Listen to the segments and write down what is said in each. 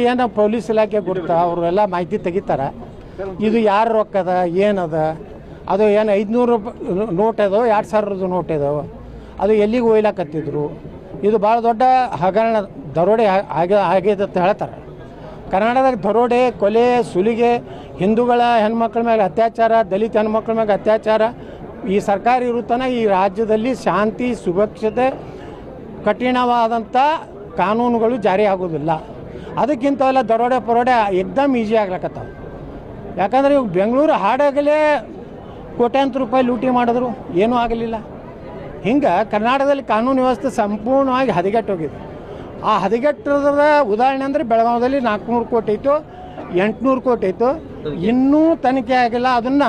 ಏನೋ ಪೊಲೀಸ್ ಇಲಾಖೆ ಗುರುತ ಅವರು ಎಲ್ಲ ಮಾಹಿತಿ ತೆಗಿತಾರೆ. ಇದು ಯಾರ ರೊಕ್ಕದ, ಏನದ? ಅದು ಏನು ಐದುನೂರು ನೋಟ್ ಅದೋ, ಎರಡು ಸಾವಿರದ ನೋಟ್ ಅದಾವೆ ಅದು ಎಲ್ಲಿಗೆ ಒಯ್ಲಾಕತ್ತಿದ್ರು? ಇದು ಭಾಳ ದೊಡ್ಡ ಹಗರಣ, ದರೋಡೆ ಆಗ, ಆಗಿದೆ ಅಂತ ಹೇಳ್ತಾರೆ. ಕರ್ನಾಟಕದಾಗ ದರೋಡೆ, ಕೊಲೆ, ಸುಲಿಗೆ, ಹಿಂದೂಗಳ ಹೆಣ್ಮಕ್ಳ ಮೇಲೆ ಅತ್ಯಾಚಾರ, ದಲಿತ ಹೆಣ್ಮಕ್ಳ ಮ್ಯಾಗ ಅತ್ಯಾಚಾರ, ಈ ಸರ್ಕಾರ ಇರುತ್ತಾನೆ ಈ ರಾಜ್ಯದಲ್ಲಿ ಶಾಂತಿ, ಸುಭಕ್ಷತೆ ಕಠಿಣವಾದಂಥ ಕಾನೂನುಗಳು ಜಾರಿ ಆಗೋದಿಲ್ಲ ಅದಕ್ಕಿಂತ ಎಲ್ಲ ದರೋಡೆ ಪರೋಡೆ ಎಕ್ದಮ್ ಈಸಿ ಆಗ್ಲಕತ್ತಾವ. ಯಾಕಂದ್ರೆ ಇವಾಗ ಬೆಂಗಳೂರು ಹಾಡಾಗಲೇ ಕೋಟ್ಯಾಂತರ ರೂಪಾಯಿ ಲೂಟಿ ಮಾಡಿದ್ರು, ಏನೂ ಆಗಲಿಲ್ಲ. ಹಿಂಗೆ ಕರ್ನಾಟಕದಲ್ಲಿ ಕಾನೂನು ವ್ಯವಸ್ಥೆ ಸಂಪೂರ್ಣವಾಗಿ ಹದಗೆಟ್ಟೋಗಿದೆ. ಆ ಹದಗೆಟ್ಟದ ಉದಾಹರಣೆ ಅಂದರೆ ಬೆಳಗಾವದಲ್ಲಿ ನಾಲ್ಕುನೂರು ಕೋಟಿ ಇತ್ತು ಎಂಟುನೂರು ಕೋಟಿ ಇತ್ತು ಇನ್ನೂ ತನಿಖೆ ಆಗಿಲ್ಲ. ಅದನ್ನು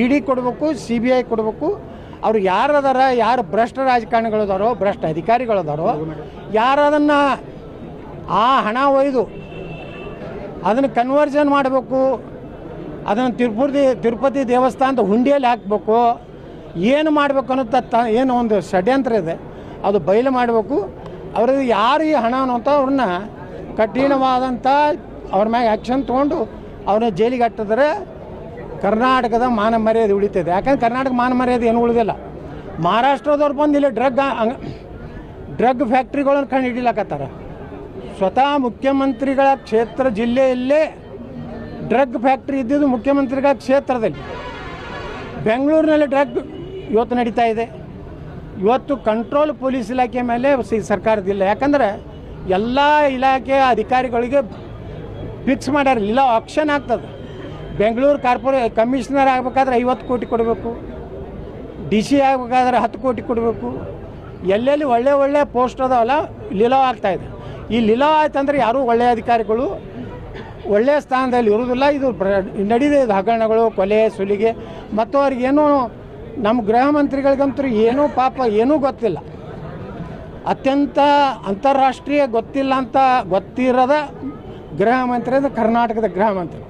ಇ ಡಿ ಕೊಡಬೇಕು, ಸಿ ಬಿ ಐ ಕೊಡಬೇಕು. ಅವ್ರು ಯಾರದಾರ, ಯಾರು ಭ್ರಷ್ಟ ರಾಜಕಾರಣಿಗಳದಾರೋ ಭ್ರಷ್ಟ ಅಧಿಕಾರಿಗಳದಾರೋ ಯಾರು ಅದನ್ನು ಆ ಹಣ ಒಯ್ದು ಅದನ್ನು ಕನ್ವರ್ಜನ್ ಮಾಡಬೇಕು, ಅದನ್ನು ತಿರುಪತಿ ತಿರುಪತಿ ದೇವಸ್ಥಾನದ ಹುಂಡಿಯಲ್ಲಿ ಹಾಕಬೇಕು, ಏನು ಮಾಡಬೇಕು ಅನ್ನೋ ತ, ಏನು ಒಂದು ಷಡ್ಯಂತ್ರ ಇದೆ, ಅದು ಬಯಲು ಮಾಡಬೇಕು. ಅವ್ರಿಗೆ ಯಾರು ಈ ಹಣ ಅಂತ ಅವ್ರನ್ನ ಕಠಿಣವಾದಂಥ ಅವ್ರ ಮ್ಯಾಗೆ ಆ್ಯಕ್ಷನ್ ತೊಗೊಂಡು ಅವ್ರನ್ನ ಜೈಲಿಗೆ ಹಟ್ಟಿದ್ರೆ ಕರ್ನಾಟಕದ ಮಾನ ಮರ್ಯಾದೆ ಉಳಿತದೆ. ಯಾಕಂದ್ರೆ ಕರ್ನಾಟಕ ಮಾನ ಮರ್ಯಾದೆ ಏನು ಉಳಿದಿಲ್ಲ. ಮಹಾರಾಷ್ಟ್ರದವ್ರು ಬಂದು ಇಲ್ಲಿ ಡ್ರಗ್ ಡ್ರಗ್ ಫ್ಯಾಕ್ಟ್ರಿಗಳನ್ನು ಕಂಡು ಹಿಡಿಲಕತ್ತಾರ. ಸ್ವತಃ ಮುಖ್ಯಮಂತ್ರಿಗಳ ಕ್ಷೇತ್ರ ಜಿಲ್ಲೆಯಲ್ಲೇ ಡ್ರಗ್ ಫ್ಯಾಕ್ಟ್ರಿ ಇದ್ದಿದ್ದು ಮುಖ್ಯಮಂತ್ರಿಗಳ ಕ್ಷೇತ್ರದಲ್ಲಿ. ಬೆಂಗಳೂರಿನಲ್ಲಿ ಡ್ರಗ್ ಇವತ್ತು ನಡೀತಾ ಇದೆ. ಇವತ್ತು ಕಂಟ್ರೋಲ್ ಪೊಲೀಸ್ ಇಲಾಖೆ ಮೇಲೆ ಸರ್ಕಾರದಿಲ್ಲ ಯಾಕಂದ್ರೆ ಎಲ್ಲ ಇಲಾಖೆಯ ಅಧಿಕಾರಿಗಳಿಗೆ ಫಿಕ್ಸ್ ಮಾಡ್ಯಾರ. ಇಲ್ಲ ಆಕ್ಷನ್ ಆಗ್ತದೆ. ಬೆಂಗಳೂರು ಕಾರ್ಪೊರೇ, ಕಮಿಷನರ್ ಆಗಬೇಕಾದ್ರೆ ಐವತ್ತು ಕೋಟಿ ಕೊಡಬೇಕು. ಡಿ ಸಿ ಆಗಬೇಕಾದ್ರೆ ಹತ್ತು ಕೋಟಿ ಕೊಡಬೇಕು. ಎಲ್ಲೆಲ್ಲಿ ಒಳ್ಳೆ ಒಳ್ಳೆ ಪೋಸ್ಟ್ ಅದಾವಲ್ಲ ಲೀಲೋ ಆಗ್ತಾಯಿದೆ ಈ ಲೀಲಾ ಆಯ್ತಂದ್ರೆ ಯಾರೂ ಒಳ್ಳೆಯ ಅಧಿಕಾರಿಗಳು ಒಳ್ಳೆಯ ಸ್ಥಾನದಲ್ಲಿ ಇರುವುದಿಲ್ಲ. ಇದು ನಡೀದೇ ಹಗರಣಗಳು ಕೊಲೆ, ಸುಲಿಗೆ. ಮತ್ತು ಅವ್ರಿಗೇನು ನಮ್ಮ ಗೃಹ ಮಂತ್ರಿಗಳಿಗಂತೂ ಏನೂ ಪಾಪ ಏನೂ ಗೊತ್ತಿಲ್ಲ. ಅತ್ಯಂತ ಅಂತಾರಾಷ್ಟ್ರೀಯ ಗೊತ್ತಿಲ್ಲ ಅಂತ ಗೊತ್ತಿರದ ಗೃಹ ಮಂತ್ರಿ ಅಂದರೆ ಕರ್ನಾಟಕದ ಗೃಹ ಮಂತ್ರಿ.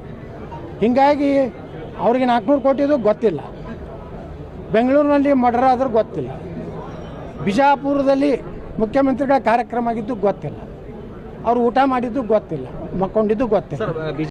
ಹೀಗಾಗಿ ಅವ್ರಿಗೆ ನಾಲ್ಕುನೂರು ಕೋಟಿದು ಗೊತ್ತಿಲ್ಲ. ಬೆಂಗಳೂರಿನಲ್ಲಿ ಮರ್ಡರ್ ಆದರೂ ಗೊತ್ತಿಲ್ಲ. ಬಿಜಾಪುರದಲ್ಲಿ ಮುಖ್ಯಮಂತ್ರಿಗಳ ಕಾರ್ಯಕ್ರಮ ಆಗಿದ್ದು ಗೊತ್ತಿಲ್ಲ. ಅವ್ರು ಊಟ ಮಾಡಿದ್ದು ಗೊತ್ತಿಲ್ಲ ಮಕ್ಕೊಂಡಿದ್ದು ಗೊತ್ತಿಲ್ಲ.